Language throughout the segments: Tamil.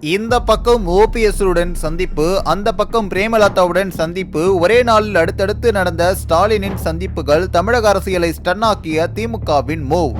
இந்த பக்கம் ஓபிஎஸ்ஸுடன் சந்திப்பு அந்த பக்கம் பிரேமலதாவுடன் சந்திப்பு ஒரே நாளில் அடுத்தடுத்து நடந்த ஸ்டாலினின் சந்திப்புகள் தமிழக அரசியலை ஸ்டன்னாக்கிய திமுகவின் மூவ்.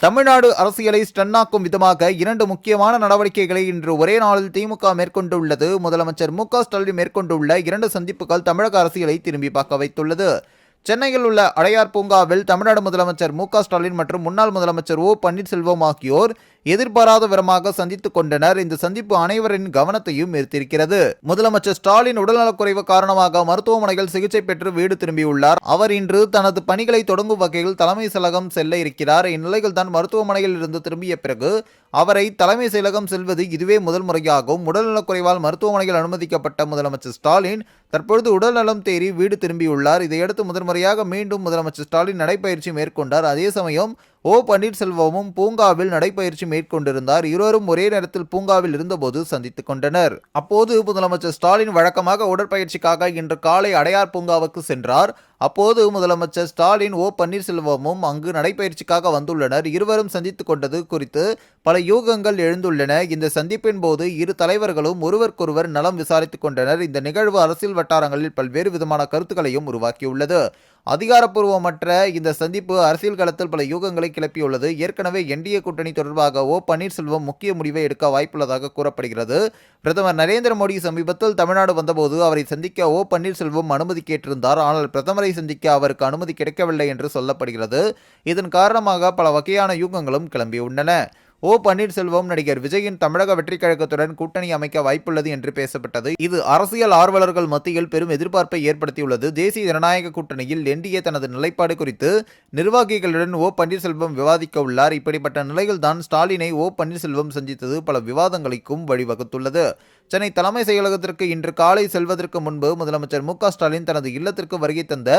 தமிழ்நாடு அரசியலை ஸ்டன்னாக்கும் விதமாக இரண்டு முக்கியமான நடவடிக்கைகளை இன்று ஒரே நாளில் திமுக மேற்கொண்டுள்ளது. முதலமைச்சர் மு க ஸ்டாலின் மேற்கொண்டுள்ள இரண்டு சந்திப்புகள் தமிழக அரசியலை திரும்பி பார்க்க வைத்துள்ளது. சென்னையில் உள்ள அடையார் பூங்காவில் தமிழ்நாடு முதலமைச்சர் மு ஸ்டாலின் மற்றும் முன்னாள் முதலமைச்சர் ஓ பன்னீர்செல்வம் ஆகியோர் எதிர்பாராத விதமாக சந்தித்துக் கொண்டனர். இந்த சந்திப்பு அனைவரின் கவனத்தையும் ஈர்த்திருக்கிறது. முதலமைச்சர் ஸ்டாலின் உடல்நலக்குறைவு காரணமாக மருத்துவமனையில் சிகிச்சை பெற்று வீடு திரும்பியுள்ளார். அவர் இன்று தனது பணிகளை தொடங்கும் வகையில் தலைமை செயலகம் செல்ல இருக்கிறார். இந்நிலையில் தான் மருத்துவமனையில் இருந்து திரும்பிய பிறகு அவரை தலைமை செயலகம் செல்வது இதுவே முதல் முறையாகும். உடல்நலக்குறைவால் மருத்துவமனையில் அனுமதிக்கப்பட்ட முதலமைச்சர் ஸ்டாலின் தற்பொழுது உடல்நலம் தேறி வீடு திரும்பியுள்ளார். இதையடுத்து முதன்முறையாக மீண்டும் முதலமைச்சர் ஸ்டாலின் நடைபயிற்சி மேற்கொண்டார். அதே சமயம் ஓ பன்னீர்செல்வமும் பூங்காவில் நடைபயிற்சி மேற்கொண்டிருந்தார். இருவரும் ஒரே நேரத்தில் பூங்காவில் இருந்தபோது சந்தித்துக் கொண்டனர். அப்போது முதலமைச்சர் ஸ்டாலின் வழக்கமாக உடற்பயிற்சிக்காக இன்று காலை அடையார் பூங்காவுக்கு சென்றார். அப்போது முதலமைச்சர் ஸ்டாலின் ஓ பன்னீர்செல்வமும் அங்கு நடைபயிற்சிக்காக வந்துள்ளனர். இருவரும் சந்தித்து கொண்டது குறித்து பல யூகங்கள் எழுந்துள்ளன. இந்த சந்திப்பின் போது இரு தலைவர்களும் ஒருவருக்கொருவர் நலம் விசாரித்துக் கொண்டனர். இந்த நிகழ்வு அரசியல் வட்டாரங்களில் பல்வேறு விதமான கருத்துக்களையும் உருவாக்கியுள்ளது. அதிகாரப்பூர்வமற்ற இந்த சந்திப்பு அரசியல் களத்தில் பல யூகங்களை கிளப்பியுள்ளது. ஏற்கனவே என்டிஏ கூட்டணி தொடர்பாக ஓ பன்னீர்செல்வம் முக்கிய முடிவை எடுக்க வாய்ப்புள்ளதாக கூறப்படுகிறது. பிரதமர் நரேந்திர மோடி சமீபத்தில் தமிழ்நாடு வந்தபோது அவரை சந்திக்க ஓ பன்னீர்செல்வம் அனுமதி கேட்டிருந்தார். ஆனால் பிரதமரை சந்திக்க அவருக்கு அனுமதி கிடைக்கவில்லை என்று சொல்லப்படுகிறது. இதன் காரணமாக பல வகையான யூகங்களும் கிளம்பியுள்ளன. ஓ பன்னீர்செல்வம் நடிகர் விஜயின் தமிழக வெற்றிக் கழகத்துடன் கூட்டணி அமைக்க வாய்ப்புள்ளது என்று பேசப்பட்டது. இது அரசியல் ஆர்வலர்கள் மத்தியில் பெரும் எதிர்பார்ப்பை ஏற்படுத்தியுள்ளது. தேசிய ஜனநாயக கூட்டணியில் என்டிஏ தனது நிலைப்பாடு குறித்து நிர்வாகிகளுடன் ஓ பன்னீர்செல்வம் விவாதிக்க உள்ளார். இப்படிப்பட்ட நிலையில்தான் ஸ்டாலினை ஓ பன்னீர்செல்வம் சந்தித்தது. பல விவாதங்களுக்கும் வழிவகுத்துள்ளது. சென்னை தலைமை செயலகத்திற்கு இன்று காலை செல்வதற்கு முன்பு முதலமைச்சர் மு ஸ்டாலின் தனது இல்லத்திற்கு வருகை தந்த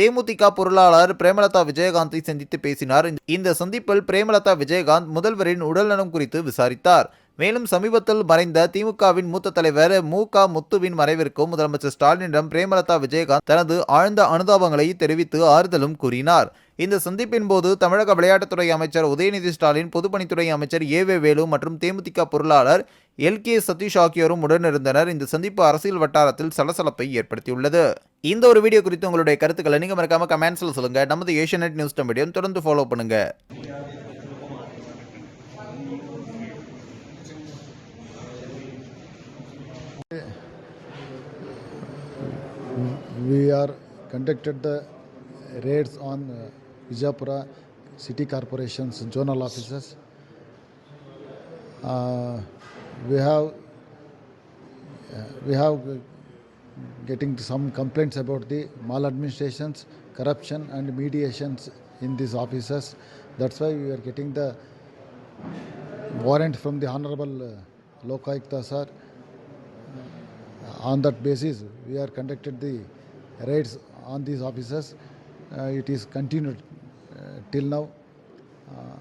தேமுதிக பொருளாளர் பிரேமலதா விஜயகாந்தை சந்தித்து பேசினார். இந்த சந்திப்பில் பிரேமலதா விஜயகாந்த் முதல்வரின் உடல்நலம் குறித்து விசாரித்தார். மேலும் சமீபத்தில் மறைந்த திமுகவின் மூத்த தலைவர் மு. க. முத்துவின் மறைவிற்கும் முதலமைச்சர் ஸ்டாலினிடம் பிரேமலதா விஜயகாந்த் தனது ஆழ்ந்த அனுதாபங்களை தெரிவித்து ஆறுதலும் கூறினார். இந்த சந்திப்பின் போது தமிழக விளையாட்டுத்துறை அமைச்சர் உதயநிதி ஸ்டாலின் பொதுப்பணித்துறை அமைச்சர் ஏ. வே. வேலு மற்றும் தேமுதிக பொருளாளர் எல். கே. சதீஷ் ஆகியோரும் உடனிருந்தனர். இந்த சந்திப்பு அரசியல் வட்டாரத்தில் சலசலப்பை ஏற்படுத்தியுள்ளது. இந்த ஒரு வீடியோ குறித்து உங்களுடைய கருத்துக்களை நீங்கள் மறக்காம கமெண்ட்ஸில் சொல்லுங்கள் நமது ஏஷியநெட் நியூஸ் மீடியம் தொடர்ந்து ஃபாலோ பண்ணுங்கள் we are conducted the raids on uh, Vijayapura City Corporation's zonal offices. Uh, we have uh, we have uh, getting some complaints about the maladministrations, corruption, and mediations in these offices. That's why we are getting the warrant from the Honorable uh, Lokayukta sir on that basis, we are conducted the raids on these officers. Uh, it is continued uh, till now. Uh,